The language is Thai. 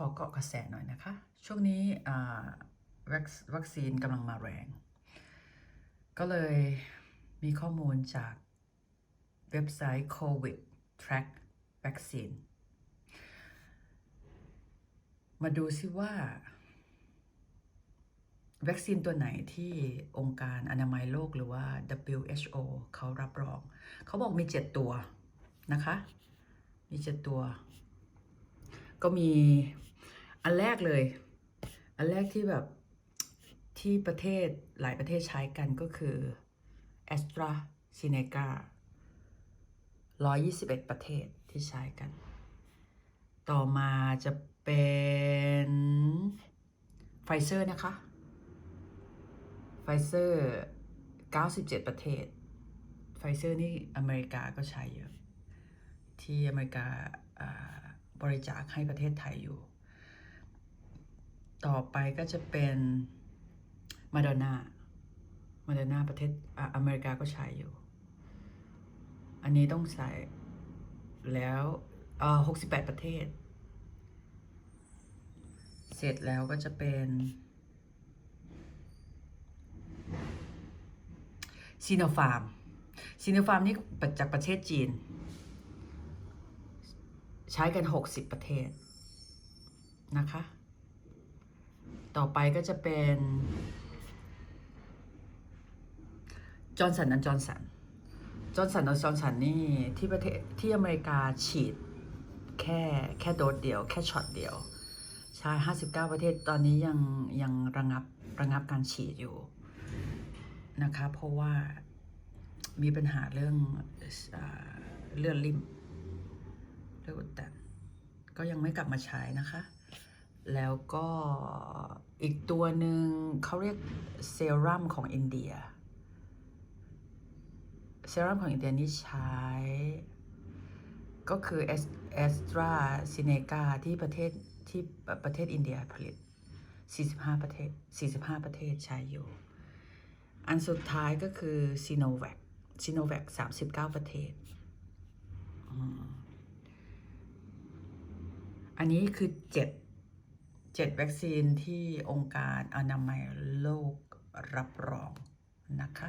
ขอเกาะกระแสหน่อยนะคะ ช่วงนี้วัควัคซีนกำลังมาแรง ก็เลยมีข้อมูลจากเว็บไซต์ COVID Track Vaccine มาดูซิว่า วัคซีนตัวไหนที่องค์การอนามัยโลกหรือว่า WHO เขารับรอง เขาบอกมี 7 ตัวนะคะ มี 7 ตัว ก็มี อันแรกเลย อันแรกที่แบบที่ประเทศหลายประเทศใช้กันก็คือ a s t r a z เ e c a 121 ประเทศที่ใช้กัน ต่อมาจะเป็นไฟเซอร์นะคะ ไฟเซอร์ 97 ประเทศ ไฟเซอร์นี่อเมริกาก็ใช้เยอะ ที่อเมริกาบริจาคให้ประเทศไทยอยู่ ต่อไปก็จะเป็นมาดอน่ามาดอน่าประเทศอ่าอเมริกาก็ใช้อยู่ อันนี้ต้องใส่แล้วอ่า68ประเทศ เสร็จแล้วก็จะเป็นซีโนฟาร์มซีโนฟาร์มนี่จากประเทศจีน ใช้กัน 60 ประเทศนะคะ ต่อไปก็จะเป็นจอร์นสันนันจอร์นสันจอร์นสันนันจอร์นสันนี่ที่ประเทศที่อเมริกาฉีดแค่แค่โดสเดียว แค่ช็อตเดียว ใช่59ประเทศตอนนี้ยังยังระงับระงับการฉีดอยู่นะคะ เพราะว่ามีปัญหาเรื่องอเลือดลิ่มเลือดอุดตันก็ยังไม่กลับมาใช้นะคะ แล้วก็อีกตัวหนึ่งเขาเรียกเซรั่มของอินเดีย เซรั่มของอินเดียนี่ใช้ ก็คือเอสตราซิเนกาที่ประเทศที่ประเทศอินเดียผลิต 45 ประเทศ 45 ประเทศใช้อยู่ อันสุดท้ายก็คือซีโนแวคซีโนแวค39 ประเทศ อันนี้คือ 7 7 วัคซีนที่องค์การอนามัยโลกรับรองนะคะ